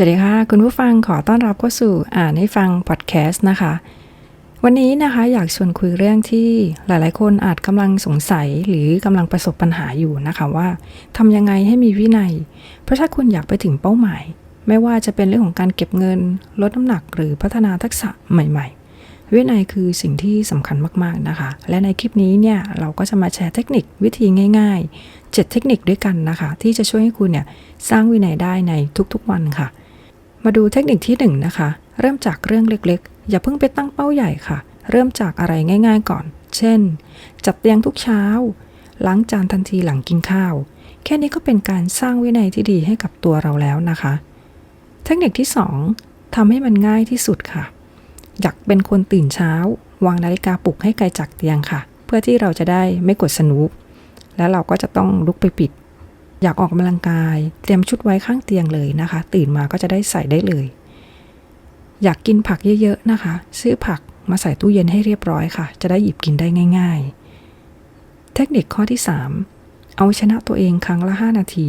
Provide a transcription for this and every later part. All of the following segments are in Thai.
สวัสดีค่ะ คุณผู้ฟังขอต้อนรับเข้าสู่อ่านให้ฟังพอดแคสต์นะคะ วันนี้นะคะอยากชวนคุยเรื่องที่หลายๆ คนอาจกำลังสงสัยหรือกำลังประสบปัญหาอยู่นะคะว่าทำยังไงให้มีวินัย เพราะถ้าคุณอยากไปถึงเป้าหมาย ไม่ว่าจะเป็นเรื่องของการเก็บเงิน ลดน้ำหนักหรือพัฒนาทักษะใหม่ ๆ วินัยคือสิ่งที่สำคัญมากๆนะคะ และในคลิปนี้เนี่ยเราก็จะมาแชร์เทคนิควิธีง่ายๆ 7 เทคนิคด้วยกันนะคะ ที่จะช่วยให้คุณเนี่ยสร้างวินัยได้ในทุกๆวันค่ะ มาดูเทคนิคที่1นงนะคะ เริ่มจากเรื่องเล็กๆ อย่าเพิ่งไปตั้งเป้าใหญ่ค่ะ เริ่มจากอะไรง่ายๆก่อน เช่น จัดเตียงทุกเช้า ล้างจานทันทีหลังกินข้าว แค่นี้ก็เป็นการสร้างวินัยที่ดีให้กับตัวเราแล้วนะคะ เทคนิคที่ 2ทำให้มันง่ายที่สุดค่ะ อยากเป็นคนตื่นเช้า วางนาฬิกาปลุกให้ไกลจากเตียงค่ะ เพื่อที่เราจะได้ไม่กดสนุปแล้วเราก็จะต้องลุกไปปิด อยากออกกำลังกาย เตรียมชุดไว้ข้างเตียงเลยนะคะ ตื่นมาก็จะได้ใส่ได้เลย อยากกินผักเยอะๆนะคะ ซื้อผักมาใส่ตู้เย็นให้เรียบร้อยค่ะ จะได้หยิบกินได้ง่าย ๆ เทคนิคข้อที่ 3 เอาชนะตัวเองครั้งละ 5 นาที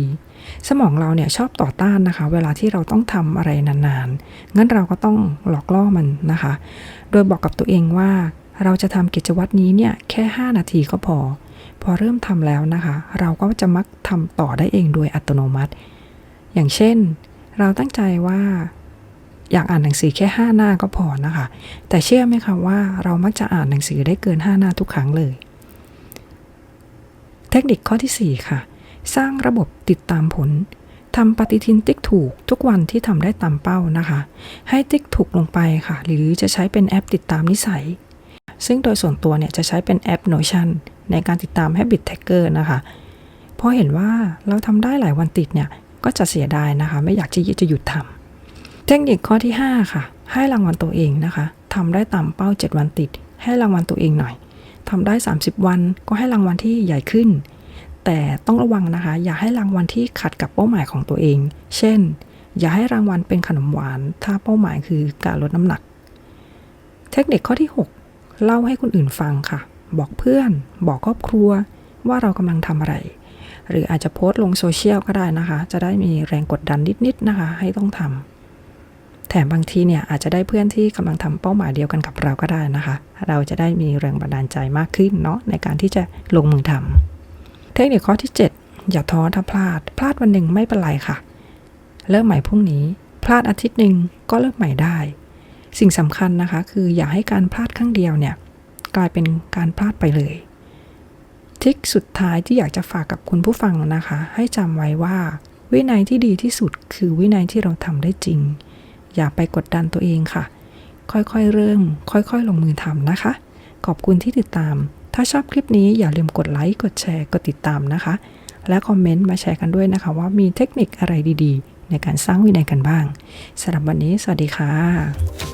สมองเราเนี่ยชอบต่อต้านนะคะ เวลาที่เราต้องทำอะไรนานๆงั้นเราก็ต้องหลอกล่อมันนะคะ โดยบอกกับตัวเองว่า เราจะทำกิจวัตรนี้เนี่ยแค่ 5 นาทีก็พอ พอเริ่มทำแล้วนะคะ เราก็จะมักทำต่อได้เองโดยอัตโนมัติ อย่างเช่น เราตั้งใจว่าอยากอ่านหนังสือแค่ 5 หน้าก็พอนะคะ แต่เชื่อไหมคะว่าเรามักจะอ่านหนังสือได้เกิน 5 หน้าทุกครั้งเลย เทคนิคข้อที่ 4 ค่ะ สร้างระบบติดตามผลทำปฏิทินติ๊กถูกทุกวันที่ทำได้ตามเป้านะคะ ให้ติ๊กถูกลงไปค่ะ หรือจะใช้เป็นแอปติดตามนิสัย ซึ่งโดยส่วนตัวเนี่ยจะใช้เป็นแอป Notion ในการติดตาม Habit Tracker นะคะพอเห็นว่าเราทำได้หลายวันติดเนี่ยก็จะเสียดายนะคะ ไม่อยากจะจะหยุดทำเทคนิคข้อที่ 5 ค่ะ ให้รางวัลตัวเองนะคะทำได้ตามเป้า 7 วันติด ให้รางวัลตัวเองหน่อยทำได้ 30 วันก็ให้รางวัลที่ใหญ่ขึ้น แต่ต้องระวังนะคะ อย่าให้รางวัลที่ขัดกับเป้าหมายของตัวเอง เช่น อย่าให้รางวัลเป็นขนมหวาน ถ้าเป้าหมายคือการลดน้ำหนัก เทคนิคข้อที่6 เล่าให้คนอื่นฟังค่ะ บอกเพื่อน บอกครอบครัว ว่าเรากำลังทำอะไร หรืออาจจะโพสต์ลงโซเชียลก็ได้นะคะ จะได้มีแรงกดดันนิดๆนะคะ ให้ต้องทำแถมบางทีเนี่ยอาจจะได้เพื่อนที่กำลังทำเป้าหมายเดียวกันกับเราก็ได้นะคะ เราจะได้มีแรงบันดาลใจมากขึ้นเนาะในการที่จะลงมือทำเทคนิคข้อที่ 7 อย่าท้อถ้าพลาด พลาดวันหนึ่งไม่เป็นไรค่ะ เริ่มใหม่พรุ่งนี้ พลาดอาทิตย์หนึ่งก็เริ่มใหม่ได้ สิ่งสำคัญนะคะ คืออย่าให้การพลาดครั้งเดียวเนี่ย กลายเป็นการพลาดไปเลยทิคสุดท้ายที่อยากจะฝากกับคุณผู้ฟังนะคะ ให้จำไว้ว่า วินัยที่ดีที่สุดคือวินัยที่เราทำได้จริง อย่าไปกดดันตัวเองค่ะ ค่อยๆเริ่ม ค่อยๆ ลงมือทำนะคะ ขอบคุณที่ติดตาม ถ้าชอบคลิปนี้อย่าลืมกดไลค์กดแชร์กดติดตามนะคะ และคอมเมนต์มาแชร์กันด้วยนะคะ ว่ามีเทคนิคอะไรดีๆ ในการสร้างวินัยกันบ้างสำหรับวันนี้ สวัสดีค่ะ